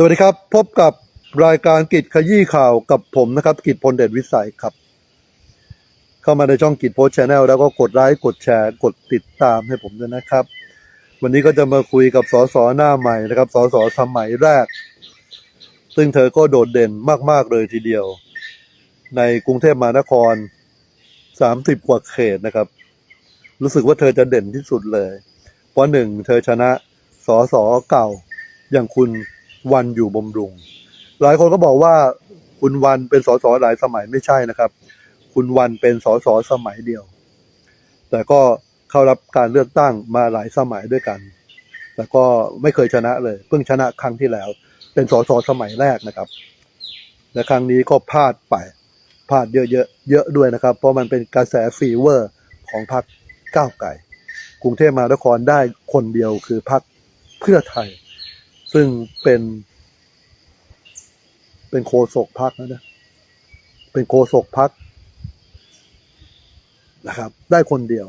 สวัสดีครับ พบกับรายการกิจขยี้ข่าวกับผมนะครับ กิจพลเดชวิสัยครับ เข้ามาในช่องกิจโพสชแนลแล้วก็กดไลค์กดแชร์ กดติดตามให้ผมด้วยนะครับ วันนี้ก็จะมาคุยกับสสหน้าใหม่นะครับสสสมัยแรก ซึ่งเธอก็โดดเด่นมาก ๆ เลยทีเดียว ในกรุงเทพมหานคร30กว่าเขตนะครับ รู้สึกว่าเธอจะเด่นที่สุดเลย เพราะหนึ่งเธอชนะสสเก่าอย่างคุณ วันอยู่บำรุง หลายคนก็บอกว่าคุณวันเป็นสสหลายสมัยไม่ใช่นะครับ คุณวันเป็นสสสมัยเดียว แต่ก็เข้ารับการเลือกตั้งมาหลายสมัยด้วยกันแต่ก็ไม่เคยชนะเลย เพิ่งชนะครั้งที่แล้ว เป็นสสสมัยแรกนะครับและครั้งนี้ก็พลาดไปพลาดเยอะๆเยอะด้วยนะครับ เพราะมันเป็นกระแสฟีเวอร์ของพรรคก้าวไก่กรุงเทพมหานครได้คนเดียวคือพรรคเพื่อไทย ซึ่งเป็น เป็นโคศกพักนะนะเป็นโคศกพักนะครับ ได้คนเดียว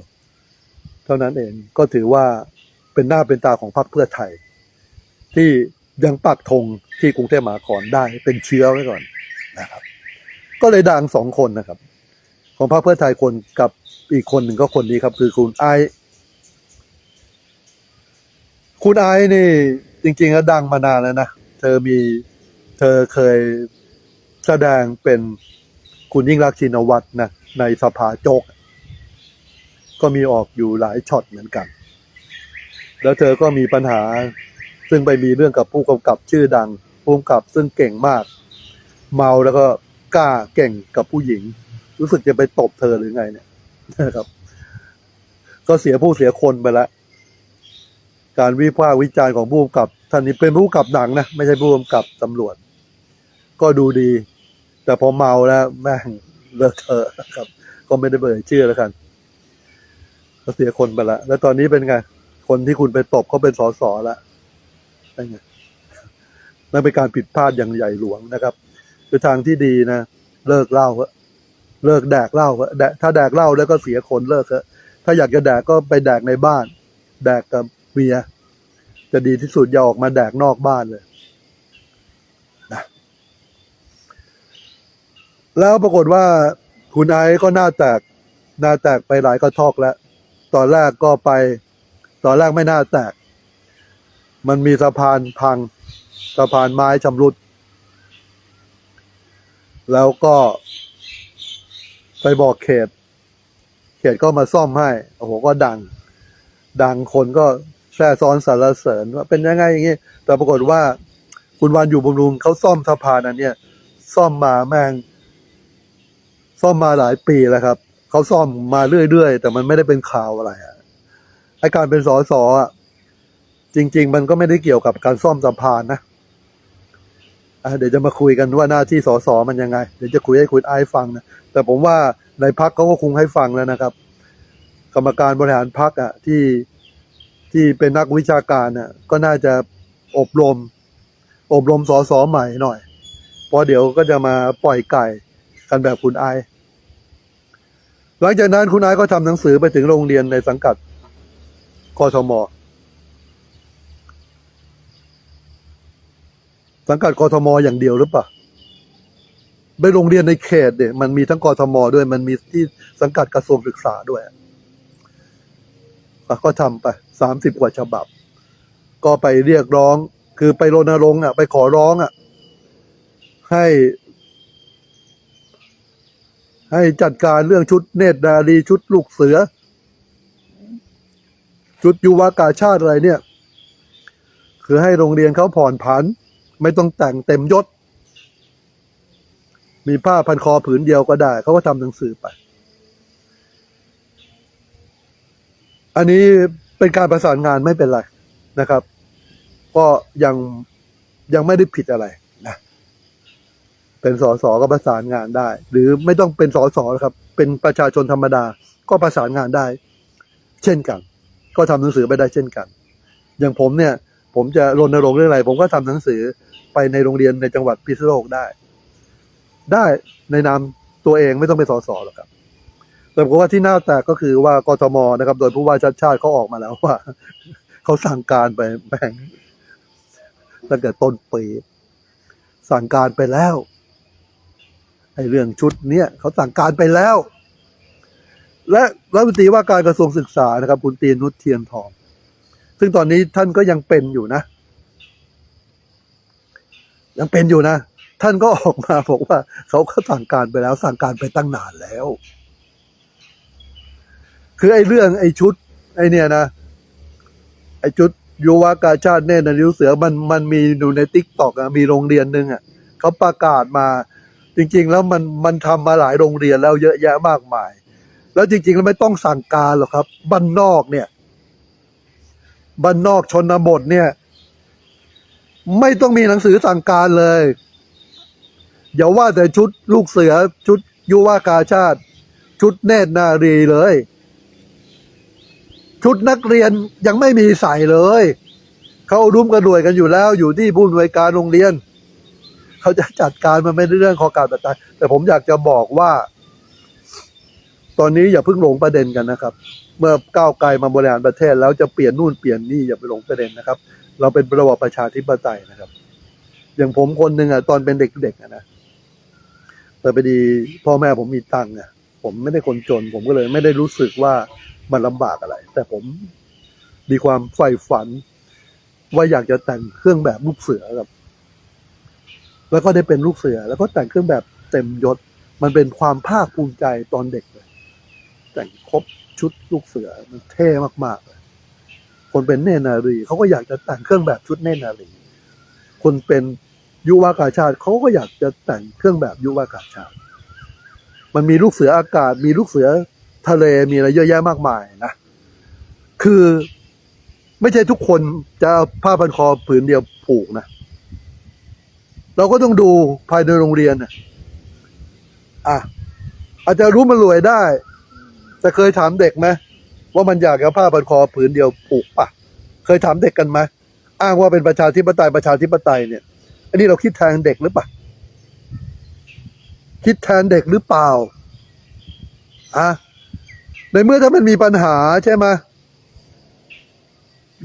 เท่านั้นเองก็ถือว่าเป็นหน้าเป็นตาของพรรคเพื่อไทย ที่ยังปักธงที่กรุงเทพมหานครได้เป็นเชื้อไว้ก่อนนะครับ ก็เลยดังสองคนนะครับ ของพรรคเพื่อไทยคนกับอีกคนหนึ่งก็คนนี้ครับ คือคุณไอคุณไอนี่ จริงๆแล้วดังมานานแล้วนะ เธอมีเธอเคยแสดงเป็นคุณยิ่งรักชินวัตรนะในสภาโจก ก็มีออกอยู่หลายช็อตเหมือนกัน แล้วเธอก็มีปัญหาซึ่งไปมีเรื่องกับผู้กำกับชื่อดังผู้กำกับซึ่งเก่งมาก เมาแล้วก็กล้าเก่งกับผู้หญิง รู้สึกจะไปตบเธอหรือไงเนี่ยนะครับ ก็เสียผู้เสียคนไปแล้ว การวิพากษ์วิจารณ์ของผู้กำกับ ท่านนี้เป็นผู้กำกับหนังนะ ไม่ใช่ผู้กำกับตำรวจ ก็ดูดี แต่พอเมาแล้วแม่งเลิกเถอะครับ ก็ไม่ได้เบยชื่อแล้วกันก็เสียคนไปล้วแล้วตอนนี้เป็นไง คนที่คุณไปตบเขาเป็นสสแล้วเป็นไงนั่นเป็นการผิดพลาดอย่างใหญ่หลวงนะครับคือทางที่ดีนะเลิกเหล้าเถอะเลิกแดกเหล้าเถอะถ้าแดกเหล้าแล้วก็เสียคนเลิกเถอะถ้าอยากจะแดกก็ไปแดกในบ้าน แดกกับ เมีย จะดีที่สุดอย่าออกมาแดกนอกบ้านเลยนะแล้วปรากฏว่าคุณไอซ์ก็หน้าแตกหน้าแตกไปหลายกระทอกแล้ว ตอนแรกก็ไป ตอนแรกไม่น่าแตก มันมีสะพานพัง สะพานไม้ชำรุด แล้วก็ไปบอกเขต เขตก็มาซ่อมให้ โอ้โห ก็ดัง ดังคนก็ แซ่ซ้อนสรรเสริญว่าเป็นยังไงอย่างงี้แต่ปรากฏว่าคุณวันอยู่บำรุงเขาซ่อมสะพานอันเนี้ยซ่อมมาแม่ง ซ่อมมาหลายปีแล้วครับเขาซ่อมมาเรื่อยๆแต่มันไม่ได้เป็นข่าวอะไรอะไอการเป็นสอสอะจริง ๆ มันก็ไม่ได้เกี่ยวกับการซ่อมสะพานนะเดี๋ยวจะมาคุยกันว่าหน้าที่สอสอมันยังไง เดี๋ยวจะคุยให้คุณไอซ์ฟังนะแต่ผมว่าในพักเขาก็คงให้ฟังแล้วนะครับ กรรมการบริหารพักอะที่ ที่เป็นนักวิชาการอะก็น่าจะอบรม อบรมสอสอใหม่หน่อยเพราะเดี๋ยวก็จะมาปล่อยไก่กันแบบคุณไอหลังจากนั้นคุณไอก็ทำหนังสือไปถึงโรงเรียนในสังกัดกทมสังกัดกทมอย่างเดียวหรือเปล่าไปโรงเรียนในเขตเนี่ยมันมีทั้งกทมด้วยมันมีที่สังกัดกระทรวงศึกษาด้วย ก็ทำไปสามสิบกว่าฉบับ ก็ไปเรียกร้อง คือไปรณรงค์อะ ไปขอร้องอะ ให้ ให้จัดการเรื่องชุดเนตรนารีชุดลูกเสือ ชุดยุวากาชาติอะไรเนี่ย คือให้โรงเรียนเขาผ่อนผัน ไม่ต้องแต่งเต็มยศ มีผ้าพันคอผืนเดียวก็ได้ เขาก็ทำหนังสือไป อันนี้เป็นการประสานงานไม่เป็นไรนะครับ ก็ยังยังไม่ได้ผิดอะไรนะเป็นสสก็ประสานงานได้ หรือไม่ต้องเป็นสสครับ เป็นประชาชนธรรมดาก็ประสานงานได้ เช่นกัน ก็ทำหนังสือไปได้เช่นกัน อย่างผมเนี่ย ผมจะรณรงค์เรื่องอะไร ผมก็ทำหนังสือไปในโรงเรียนในจังหวัดพิษณุโลกได้ ได้ในนามตัวเองไม่ต้องเป็นสสหรอกครับ แต่ผมว่าที่น่าแตกก็คือว่ากทมนะครับ โดยผู้ว่าชัดชาติเขาออกมาแล้วว่าเขาสั่งการไปแบ่งตั้งแต่ต้นปีสั่งการไปแล้วไอ้เรื่องชุดเนี้ยเขาสั่งการไปแล้ว และรัฐมนตรีว่าการกระทรวงศึกษานะครับคุณตีนุชเทียนทอง ซึ่งตอนนี้ท่านก็ยังเป็นอยู่นะ ยังเป็นอยู่นะ ท่านก็ออกมาบอกว่าเขาก็สั่งการไปแล้ว สั่งการไปตั้งนานแล้ว คือไอ้เรื่องไอ้ชุด ไอ้เนี่ยนะ ไอ้ชุดยุวากาชาติเน่นนิ้วเสือมันมันมีอยู่ในติ๊กตอกอะมีโรงเรียนหนึ่งอะเขาประกาศมา จริง ๆ แล้วมันมันทำมาหลายโรงเรียนแล้วเยอะแยะมากมาย แล้วจริง ๆ แล้วไม่ต้องสั่งการหรอกครับบ้านนอกเนี่ยบ้านนอกชนบทเนี่ย ไม่ต้องมีหนังสือสั่งการเลยอย่าว่าแต่ชุดลูกเสือชุดยุวากาชาติ ชุดเนตนารีเลย ชุดนักเรียนยังไม่มีใส่เลย เขารุมกระดวยกันอยู่แล้วอยู่ที่ผู้อำนวยการโรงเรียน เขาจะจัดการมันไม่ได้เรื่องขอการตัดใจแต่ผมอยากจะบอกว่า ตอนนี้อย่าเพิ่งหลงประเด็นกันนะครับ เมื่อก้าวไกลมาบริหารประเทศ แล้วจะเปลี่ยนนู่นเปลี่ยนนี่อย่าไปหลงประเด็นนะครับ เราเป็นระบอบประชาธิปไตยนะครับ อย่างผมคนหนึ่งอะตอนเป็นเด็กๆนะแต่ไปดีพ่อแม่ผมมีตังค์อะผมไม่ได้คนจน ผมก็เลยไม่ได้รู้สึกว่า มันลำบากอะไร แต่ผมมีความใฝ่ฝัน ว่าอยากจะแต่งเครื่องแบบลูกเสือครับ แล้วก็ได้เป็นลูกเสือ แล้วก็แต่งเครื่องแบบเต็มยศ มันเป็นความภาคภูมิใจตอนเด็กเลย แต่งครบชุดลูกเสือมันเท่มากๆเลยคนเป็นเนนารีเขาก็อยากจะแต่งเครื่องแบบชุดเนนารี คนเป็นยุวากาชาติเขาก็อยากจะแต่งเครื่องแบบยุวากาชาติ มันมีลูกเสืออากาศ มีลูกเสือ ทะเลมีอะไรเยอะแยะมากมายนะ คือไม่ใช่ทุกคนจะเอาผ้าพันคอผืนเดียวผูกนะ เราก็ต้องดูภายในโรงเรียนนะอะอาจจะรู้มันรวยได้ แต่เคยถามเด็กไหมว่ามันอยากเอาผ้าพันคอผืนเดียวผูกปะเคยถามเด็กกันไหมอ้างว่าเป็นประชาธิปไตยประชาธิปไตยเนี่ย อันนี้เราคิดแทนเด็กหรือเปล่าคิดแทนเด็กหรือเปล่าอะ ในเมื่อถ้ามันมีปัญหาใช่ไหม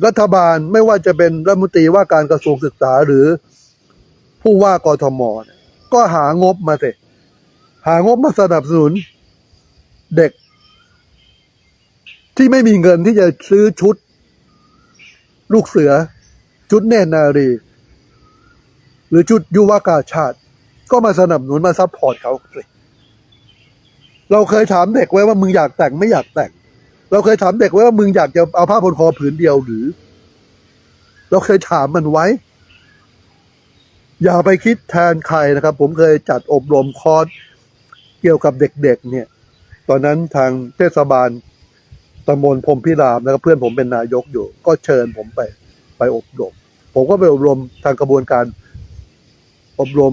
รัฐบาลไม่ว่าจะเป็นรัฐมนตรีว่าการกระทรวงศึกษาหรือผู้ว่ากทมก็หางบมาสิหางบมาสนับสนุนเด็ก ที่ไม่มีเงินที่จะซื้อชุด ลูกเสือ ชุดเนตรนารี หรือชุดยุวากาชาติ ก็มาสนับสนุนมาซัพพอร์ตเขาสิ เราเคยถามเด็กไว้ว่ามึงอยากแต่งไม่อยากแต่ง เราเคยถามเด็กไว้ว่ามึงอยากจะเอาผ้าพันคอผืนเดียวหรือ เราเคยถามมันไว้ อย่าไปคิดแทนใครนะครับ ผมเคยจัดอบรมคอร์สเกี่ยวกับเด็กๆ เนี่ย ตอนนั้นทางเทศบาลตำบลพรมพิรามนะครับเพื่อนผมเป็นนายกอยู่ ก็เชิญผมไปไปอบรม ผมก็ไปอบรมทางกระบวนการ อบรม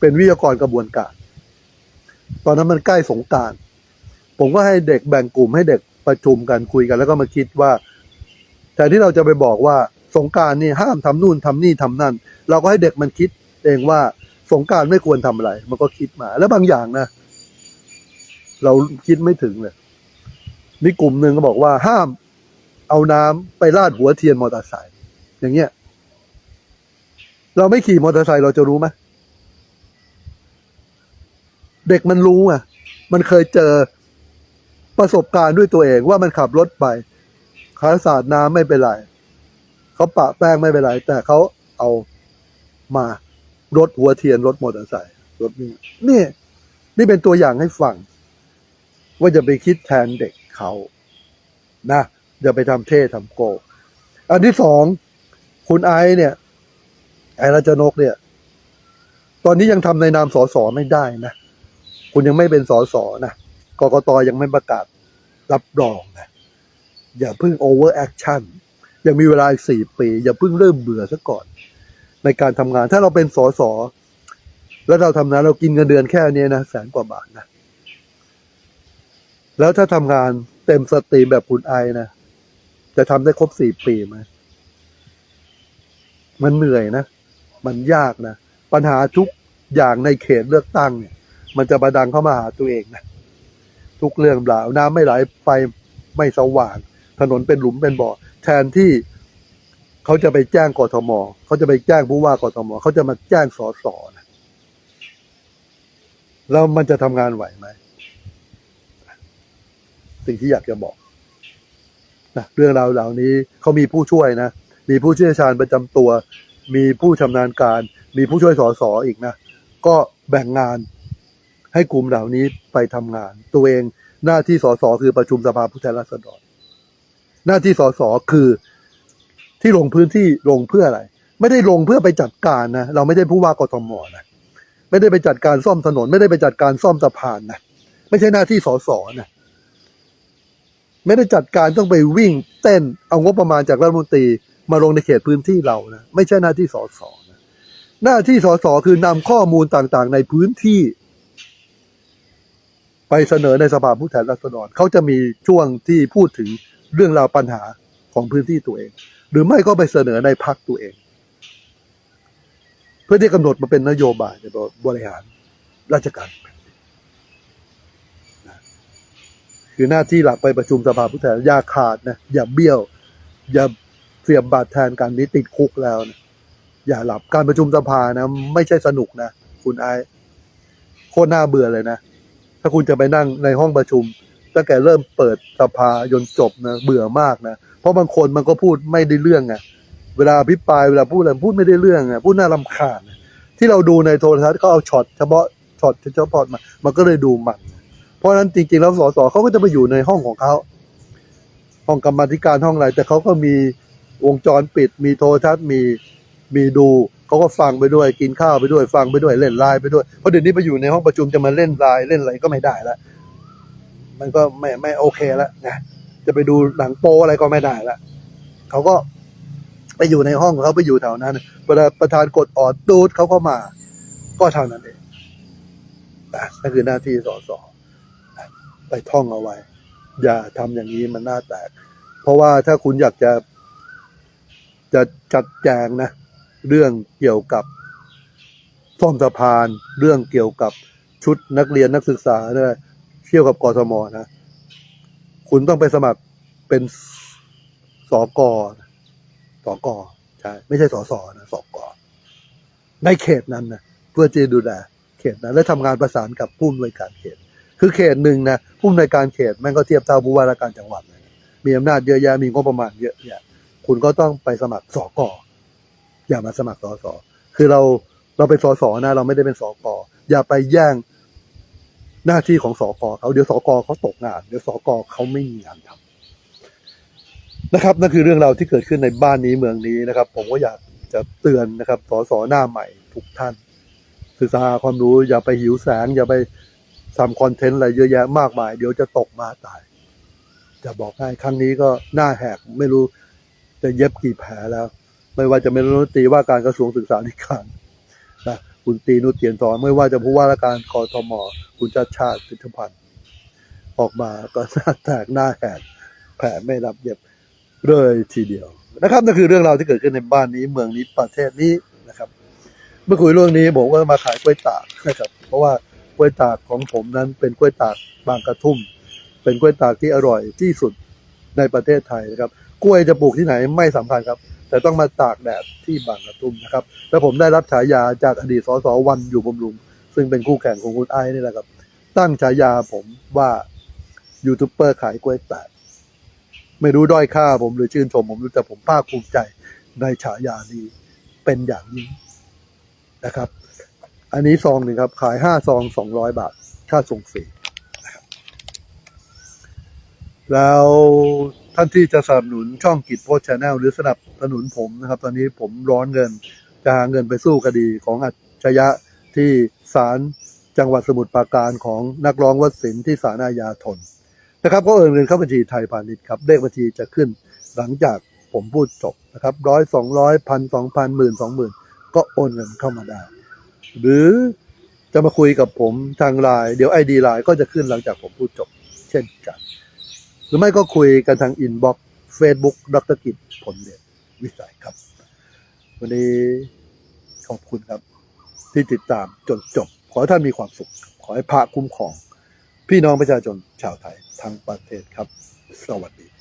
เป็นวิทยากรกระบวนการ ตอนนั้นมันใกล้สงการ ผมก็ให้เด็กแบ่งกลุ่มให้เด็กประชุมกันคุยกัน แล้วก็มาคิดว่าแทนที่เราจะไปบอกว่าสงการนี่ห้ามทำนู่นทำนี่ทำนั่น เราก็ให้เด็กมันคิดเองว่าสงการไม่ควรทำอะไร มันก็คิดมา แล้วบางอย่างนะเราคิดไม่ถึงเลยมีกลุ่มหนึ่งก็บอกว่าห้ามเอาน้ำไปราดหัวเทียนมอเตอร์ไซค์อย่างเงี้ย เราไม่ขี่มอเตอร์ไซค์เราจะรู้ไหม เด็กมันรู้อะ มันเคยเจอประสบการณ์ด้วยตัวเองว่ามันขับรถไปขาสาดน้ำไม่เป็นไรเขาปะแป้งไม่เป็นไร แต่เขาเอามารถหัวเทียนรถมอเตอร์ไซค์รถนี่นี่ นี่เป็นตัวอย่างให้ฟัง ว่าจะไปคิดแทนเด็กเขานะอย่าไปทำเท่ทำโก อันที่สองคุณไอเนี่ยไอรัชนกเนี่ย ตอนนี้ยังทำในนามสอสอไม่ได้นะ คุณยังไม่เป็นสสนะกกตยังไม่ประกาศรับรองนะอย่าเพิ่งโอเวอร์แอคชั่นยังมีเวลาอีกสี่ปี อย่าเพิ่งเริ่มเบื่อซะก่อน ในการทำงานถ้าเราเป็นสสแล้วเราทำงานเรากินเงินเดือนแค่นี้นะแสนกว่าบาทนะแล้วถ้าทำงานเต็มสตรีมแบบคุณไอนะจะทำได้ครบสี่ปีไหมมันเหนื่อยนะ มันยากนะ ปัญหาทุกอย่างในเขตเลือกตั้งเนี่ย มันจะประดังเข้ามาหาตัวเองนะทุกเรื่องเปล่าน้ำไม่ไหลไฟไม่สว่าง ถนนเป็นหลุมเป็นบ่อแทนที่เขาจะไปแจ้งกทมเขาจะไปแจ้งผู้ว่ากทมเขาจะมาแจ้งสสนะแล้วมันจะทำงานไหวไหมสิ่งที่อยากจะบอกนะเรื่องราวเหล่านี้เขามีผู้ช่วยนะมีผู้เชี่ยวชาญประจำตัว มีผู้ชำนาญการ มีผู้ช่วยสสอีกนะ ก็แบ่งงาน ให้กลุ่มเหล่านี้ไปทำงาน ตัวเองหน้าที่สสคือประชุมสภาผู้แทนราษฎร หน้าที่สสคือที่ลงพื้นที่ลงเพื่ออะไร ไม่ได้ลงเพื่อไปจัดการนะเราไม่ได้ผู้ว่ากทมนะไม่ได้ไปจัดการซ่อมถนน ไม่ได้ไปจัดการซ่อมสะพานนะไม่ใช่หน้าที่สสนะไม่ได้จัดการต้องไปวิ่งเต้นเอางบประมาณจากรัฐมนตรีมาลงในเขตพื้นที่เรานะไม่ใช่หน้าที่สสนะหน้าที่สสคือนำข้อมูลต่างๆ ในพื้นที่ ไปเสนอในสภาผู้แทนราษฎรเขาจะมีช่วงที่พูดถึงเรื่องราวปัญหาของพื้นที่ตัวเอง หรือไม่ก็ไปเสนอในพักตัวเอง เพื่อที่กำหนดมาเป็นนโยบายในบริหารราชการคือหน้าที่หลักไปประชุมสภาผู้แทนอย่าขาดนะอย่าเบี้ยว อย่าเสียบบาดแทนกันนี้ติดคุกแล้วนะอย่าหลับการประชุมสภานะ ไม่ใช่สนุกนะ คุณไอซ์โคตรน่าเบื่อเลยนะ ถ้าคุณจะไปนั่งในห้องประชุมตั้งแต่เริ่มเปิดสภาจนจบนะเบื่อมากนะเพราะบางคนมันก็พูดไม่ได้เรื่องไงเวลาอภิปรายเวลาพูดอะไรพูดไม่ได้เรื่องไงพูดน่ารำคาญที่เราดูในโทรทัศน์ก็เอาช็อตเฉพาะช็อตเฉพาะมา มันก็เลยดูมัน เพราะฉะนั้นจริงๆแล้วสสเขาก็จะไปอยู่ในห้องของเขาห้องกรรมธิการห้องอะไรแต่เขาก็มีวงจรปิด มีโทรทัศน์มีมีดู เขาก็ฟังไปด้วยกินข้าวไปด้วย ฟังไปด้วยเล่นไลน์ไปด้วยเพราะเดี๋ยวนี้ไปอยู่ในห้องประชุมจะมาเล่นไลน์เล่นอะไรก็ไม่ได้ล้วมันก็ไม่ไม่โอเคแล้วนะจะไปดูหนังโป๊อะไรก็ไม่ได้ล้วเขาก็ไปอยู่ในห้องเขาไปอยู่แถวนั้นเวลาประธานกดออดตูดเขาก็มา ก็เท่านั้นเองนะนั่นคือหน้าที่สสนะไปท่องเอาไว้ อย่าทำอย่างนี้มันน่าแตก เพราะว่าถ้าคุณอยากจะจะจัดแจงนะ เรื่องเกี่ยวกับซ่อมสะพาน เรื่องเกี่ยวกับชุดนักเรียนนักศึกษาเนี่ยเที่ยวกับกทมนะ คุณต้องไปสมัครเป็นสอกอสอกอใช่ไม่ใช่สอสอนะสอกอในเขตนั้นนะเพื่อจะดูแลเขตนั้นและทำงานประสานกับผู้อำนวยการเขต คือเขตหนึ่งนะผู้อำนวยการเขตแม่งก็เทียบเท่าผู้ว่าราชการจังหวัดเลยมีอำนาจเยอะแยะมีงบประมาณเยอะแยะคุณก็ต้องไปสมัครสอกอ อย่ามาสมัครสอสอคือเราเราเป็นสอสอนะ เราไม่ได้เป็นสอกออย่าไปแย่งหน้าที่ของสอกอเขาเดี๋ยวสอกอเขาตกงาน เดี๋ยวสอกอเขาไม่มีงานทำนะครับนั่นคือเรื่องราวที่เกิดขึ้นในบ้านนี้เมืองนี้นะครับ ผมก็อยากจะเตือนนะครับสอสอหน้าใหม่ทุกท่าน ศึกษาหาความรู้อย่าไปหิวแสง อย่าไปทำคอนเทนต์อะไรเยอะแยะมากมาย เดี๋ยวจะตกมาตาย จะบอกให้ครั้งนี้ก็หน้าแหกไม่รู้จะเย็บกี่แผลแล้ว ไม่ว่าจะเป็นรัฐมนตรีว่าการกระทรวงศึกษาธิการนะคุณตีนุเตียนทองไม่ว่าจะผู้ว่าราชการกทมคุณชาติชาติสิทธิพันธ์ออกมาก็หน้าแตกหน้าแหกแผลไม่รับเย็บเลยทีเดียวนะครับนั่นคือเรื่องราวที่เกิดขึ้นในบ้านนี้เมืองนี้ประเทศนี้นะครับ เมื่อคุยเรื่องนี้บอกว่ามาขายกล้วยตากนะครับ เพราะว่ากล้วยตากของผมนั้นเป็นกล้วยตากบางกระทุ่ม เป็นกล้วยตากที่อร่อยที่สุดในประเทศไทยนะครับ กล้วยจะปลูกที่ไหนไม่สำคัญครับแต่ต้องมาตากแดดที่บางกระทุ่มนะครับ แล้วผมได้รับฉายาจากอดีตสสวันอยู่บำรุง ซึ่งเป็นคู่แข่งของคุณไอ้นี่แหละครับ ตั้งฉายาผมว่ายูทูบเบอร์ขายกล้วยแตกไม่รู้ด้อยค่าผมหรือชื่นชมผมรู้แต่ผมภาคภูมิใจในฉายานี้เป็นอย่างยิ่งนะครับ อันนี้ซองหนึ่งครับ ขายห้าซองสองร้อยบาท ค่าส่งฟรีนะครับแล้ว ท่านที่จะสนับสนุนช่องกิจโพสชาแนลหรือสนับสนุนผมนะครับ ตอนนี้ผมร้อนเงินจะหาเงินไปสู้คดีของอัจฉริยะที่ศาลจังหวัดสมุทรปราการของนักร้องวัดศิลป์ที่ศาลอาญาทนนะครับก็โอนเงินเข้าบัญชีไทยพาณิชย์ครับเลขบัญชีจะขึ้นหลังจากผมพูดจบนะครับร้อยสองร้อยพันสองพันหมื่นสองหมื่นก็โอนเงินเข้ามาได้ หรือจะมาคุยกับผมทางไลน์เดี๋ยวไอดีไลน์ก็จะขึ้นหลังจากผมพูดจบ เช่นกัน รือไม่ก็คุยกันทางอินบ็อกซ์เฟซบุ๊กดรกิจผลเดชวิสัยครับ วันนี้ขอบคุณครับ ที่ติดตามจนจบ ขอให้ท่านมีความสุข ขอให้พระคุ้มครอง พี่น้องประชาชนชาวไทยทั้งประเทศครับ สวัสดี